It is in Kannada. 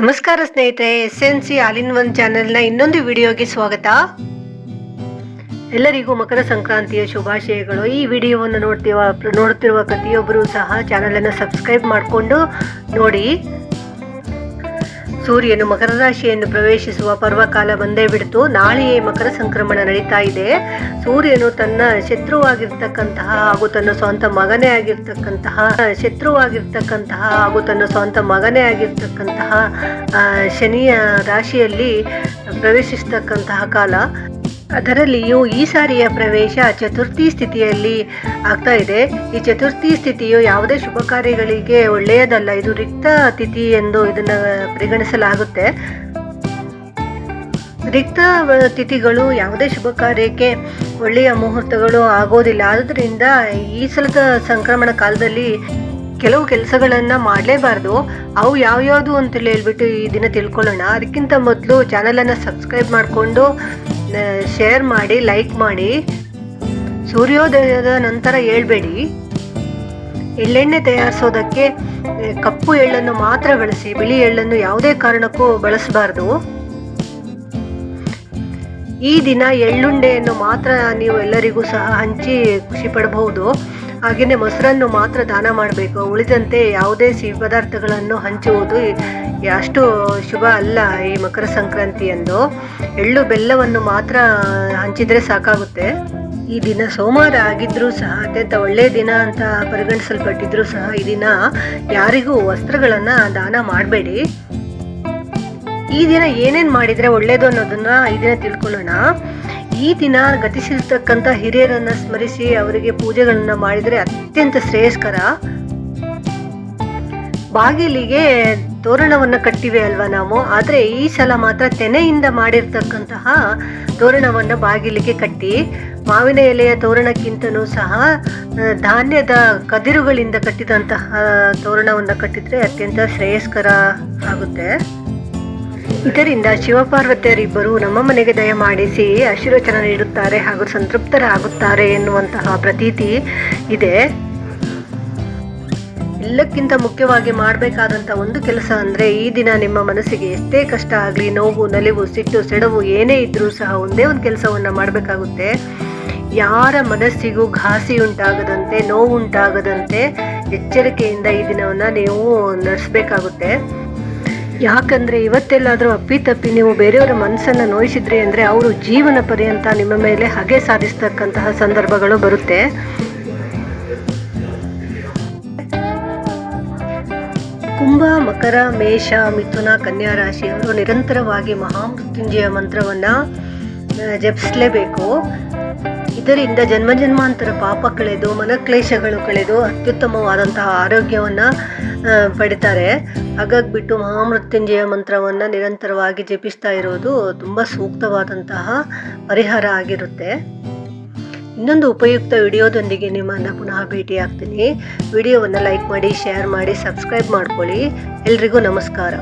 ನಮಸ್ಕಾರ ಸ್ನೇಹಿತರೆ S N C all in one ಚಾನೆಲ್ನ ಇನ್ನೊಂದು ವಿಡಿಯೋಗೆ ಸ್ವಾಗತ. ಎಲ್ಲರಿಗೂ ಮಕರ ಸಂಕ್ರಾಂತಿಯ ಶುಭಾಶಯಗಳು. ಈ ವಿಡಿಯೋವನ್ನು ನೋಡ್ತಿರುವ ನೋಡ್ತಿರುವ ಪ್ರತಿಯೊಬ್ಬರೂ ಸಹ ಚಾನಲನ್ನು ಸಬ್ಸ್ಕ್ರೈಬ್ ಮಾಡಿಕೊಂಡು ನೋಡಿ. ಸೂರ್ಯನು ಮಕರ ರಾಶಿಯನ್ನು ಪ್ರವೇಶಿಸುವ ಪರ್ವಕಾಲ ಬಂದೇ ಬಿಡ್ತು. ನಾಳೆಯೇ ಮಕರ ಸಂಕ್ರಮಣ ನಡೀತಾ ಇದೆ. ಸೂರ್ಯನು ತನ್ನ ಶತ್ರುವಾಗಿರ್ತಕ್ಕಂತಹ ಹಾಗೂ ತನ್ನ ಸ್ವಂತ ಮಗನೇ ಆಗಿರ್ತಕ್ಕಂತಹ, ಶತ್ರುವಾಗಿರ್ತಕ್ಕಂತಹ ಹಾಗೂ ತನ್ನ ಸ್ವಂತ ಮಗನೇ ಆಗಿರ್ತಕ್ಕಂತಹ ಶನಿಯ ರಾಶಿಯಲ್ಲಿ ಪ್ರವೇಶಿಸ್ತಕ್ಕಂತಹ ಕಾಲ. ಅದರಲ್ಲಿಯೂ ಈ ಸಾರಿಯ ಪ್ರವೇಶ ಚತುರ್ಥಿ ಸ್ಥಿತಿಯಲ್ಲಿ ಆಗ್ತಾ ಇದೆ. ಈ ಚತುರ್ಥಿ ಸ್ಥಿತಿಯು ಯಾವುದೇ ಶುಭ ಕಾರ್ಯಗಳಿಗೆ ಒಳ್ಳೆಯದಲ್ಲ. ಇದು ರಿಕ್ತ ತಿಥಿ ಎಂದು ಇದನ್ನ ಪರಿಗಣಿಸಲಾಗುತ್ತೆ. ರಿಕ್ತ ತಿಥಿಗಳು ಯಾವುದೇ ಶುಭ ಕಾರ್ಯಕ್ಕೆ ಒಳ್ಳೆಯ ಮುಹೂರ್ತಗಳು ಆಗೋದಿಲ್ಲ. ಆದ್ದರಿಂದ ಈ ಸಲದ ಸಂಕ್ರಮಣ ಕಾಲದಲ್ಲಿ ಕೆಲವು ಕೆಲಸಗಳನ್ನ ಮಾಡಲೇಬಾರ್ದು. ಅವು ಯಾವ್ಯಾವುದು ಅಂತ ಹೇಳ್ಬಿಟ್ಟು ಈ ದಿನ ತಿಳ್ಕೊಳ್ಳೋಣ. ಅದಕ್ಕಿಂತ ಮೊದಲು ಚಾನಲನ್ನು ಸಬ್ಸ್ಕ್ರೈಬ್ ಮಾಡಿಕೊಂಡು ಶೇರ್ ಮಾಡಿ ಲೈಕ್ ಮಾಡಿ. ಸೂರ್ಯೋದಯದ ನಂತರ ಹೇಳ್ಬೇಡಿ. ಎಳ್ಳೆಣ್ಣೆ ತಯಾರಿಸೋದಕ್ಕೆ ಕಪ್ಪು ಎಳ್ಳನ್ನು ಮಾತ್ರ ಬಳಸಿ, ಬಿಳಿ ಎಳ್ಳನ್ನು ಯಾವುದೇ ಕಾರಣಕ್ಕೂ ಬಳಸಬಾರ್ದು. ಈ ದಿನ ಎಳ್ಳುಂಡೆಯನ್ನು ಮಾತ್ರ ನೀವು ಎಲ್ಲರಿಗೂ ಸಹ ಹಂಚಿ ಖುಷಿ ಪಡಬಹುದು. ಹಾಗೆಯೇ ಮೊಸರನ್ನು ಮಾತ್ರ ದಾನ ಮಾಡಬೇಕು. ಉಳಿದಂತೆ ಯಾವುದೇ ಸಿಹಿ ಪದಾರ್ಥಗಳನ್ನು ಹಂಚುವುದು ಅಷ್ಟು ಶುಭ ಅಲ್ಲ ಈ ಮಕರ ಸಂಕ್ರಾಂತಿಯಂದು ಎಳ್ಳು ಬೆಲ್ಲವನ್ನು ಮಾತ್ರ ಹಂಚಿದರೆ ಸಾಕಾಗುತ್ತೆ. ಈ ದಿನ ಸೋಮವಾರ ಆಗಿದ್ರೂ ಸಹ, ಅತ್ಯಂತ ಒಳ್ಳೆಯ ದಿನ ಅಂತ ಪರಿಗಣಿಸಲ್ಪಟ್ಟಿದ್ರೂ ಸಹ ಈ ದಿನ ಯಾರಿಗೂ ವಸ್ತ್ರಗಳನ್ನು ದಾನ ಮಾಡಬೇಡಿ. ಈ ದಿನ ಏನೇನು ಮಾಡಿದರೆ ಒಳ್ಳೇದು ಅನ್ನೋದನ್ನ ಈ ದಿನ ತಿಳ್ಕೊಳ್ಳೋಣ. ಈ ದಿನ ಗತಿಸಿರ್ತಕ್ಕಂಥ ಹಿರಿಯರನ್ನ ಸ್ಮರಿಸಿ ಅವರಿಗೆ ಪೂಜೆಗಳನ್ನ ಮಾಡಿದರೆ ಅತ್ಯಂತ ಶ್ರೇಯಸ್ಕರ. ಬಾಗಿಲಿಗೆ ತೋರಣವನ್ನು ಕಟ್ಟಿವೆ ಅಲ್ವಾ ನಾವು? ಆದರೆ ಈ ಸಲ ಮಾತ್ರ ತೆನೆಯಿಂದ ಮಾಡಿರ್ತಕ್ಕಂತಹ ತೋರಣವನ್ನು ಬಾಗಿಲಿಗೆ ಕಟ್ಟಿ, ಮಾವಿನ ಎಲೆಯ ತೋರಣಕ್ಕಿಂತನೂ ಸಹ ಧಾನ್ಯದ ಕದಿರುಗಳಿಂದ ಕಟ್ಟಿದಂತಹ ತೋರಣವನ್ನು ಕಟ್ಟಿದರೆ ಅತ್ಯಂತ ಶ್ರೇಯಸ್ಕರ ಆಗುತ್ತೆ. ಇದರಿಂದ ಶಿವಪಾರ್ವತಿಯರಿಬ್ಬರು ನಮ್ಮ ಮನೆಗೆ ದಯಮಾಡಿಸಿ ಆಶೀರ್ವಚನ ನೀಡುತ್ತಾರೆ ಹಾಗೂ ಸಂತೃಪ್ತರಾಗುತ್ತಾರೆ ಎನ್ನುವಂತಹ ಪ್ರತೀತಿ ಇದೆ. ಎಲ್ಲಕ್ಕಿಂತ ಮುಖ್ಯವಾಗಿ ಮಾಡಬೇಕಾದಂಥ ಒಂದು ಕೆಲಸ ಅಂದರೆ ಈ ದಿನ ನಿಮ್ಮ ಮನಸ್ಸಿಗೆ ಎಷ್ಟೇ ಕಷ್ಟ ಆಗಲಿ, ನೋವು, ನಲಿವು, ಸಿಟ್ಟು, ಸೆಡವು ಏನೇ ಇದ್ದರೂ ಸಹ ಒಂದೇ ಒಂದು ಕೆಲಸವನ್ನು ಮಾಡಬೇಕಾಗುತ್ತೆ. ಯಾರ ಮನಸ್ಸಿಗೂ ಘಾಸಿ ಉಂಟಾಗದಂತೆ ನೋವು ಉಂಟಾಗದಂತೆ ಎಚ್ಚರಿಕೆಯಿಂದ ಈ ದಿನವನ್ನು ನೀವು ನಡೆಸಬೇಕಾಗುತ್ತೆ. ಯಾಕಂದ್ರೆ ಇವತ್ತೆಲ್ಲಾದರೂ ಅಪ್ಪಿತಪ್ಪಿ ನೀವು ಬೇರೆಯವರ ಮನಸ್ಸನ್ನು ನೋಯಿಸಿದ್ರಿ ಅಂದ್ರೆ ಅವರು ಜೀವನ ಪರ್ಯಂತ ನಿಮ್ಮ ಮೇಲೆ ಹಗೆ ಸಾಧಿಸ್ತಕ್ಕಂತಹ ಸಂದರ್ಭಗಳು ಬರುತ್ತೆ. ಕುಂಭ, ಮಕರ, ಮೇಷ, ಮಿಥುನ, ಕನ್ಯಾ ರಾಶಿಯವರು ನಿರಂತರವಾಗಿ ಮಹಾಮೃತ್ಯುಂಜಯ ಮಂತ್ರವನ್ನ ಜಪಿಸಲೇಬೇಕು. ಇದರಿಂದ ಜನ್ಮ ಜನ್ಮಾಂತರ ಪಾಪ ಕಳೆದು, ಮನಕ್ಲೇಶಗಳು ಕಳೆದು ಅತ್ಯುತ್ತಮವಾದಂತಹ ಆರೋಗ್ಯವನ್ನ ಪಡಿತಾರೆ. ಹಾಗಾಗಿ ಬಿಟ್ಟು ಮಹಾಮೃತ್ಯುಂಜಯ ಮಂತ್ರವನ್ನ ನಿರಂತರವಾಗಿ ಜಪಿಸ್ತಾ ಇರೋದು ತುಂಬಾ ಸೂಕ್ತವಾದಂತಹ ಪರಿಹಾರ ಆಗಿರುತ್ತೆ. ಇನ್ನೊಂದು ಉಪಯುಕ್ತ ವಿಡಿಯೋದೊಂದಿಗೆ ನಿಮ್ಮನ್ನು ಪುನಃ ಭೇಟಿಯಾಗ್ತೀನಿ. ವಿಡಿಯೋವನ್ನು ಲೈಕ್ ಮಾಡಿ, ಶೇರ್ ಮಾಡಿ, ಸಬ್ಸ್ಕ್ರೈಬ್ ಮಾಡ್ಕೊಳ್ಳಿ. ಎಲ್ರಿಗೂ ನಮಸ್ಕಾರ.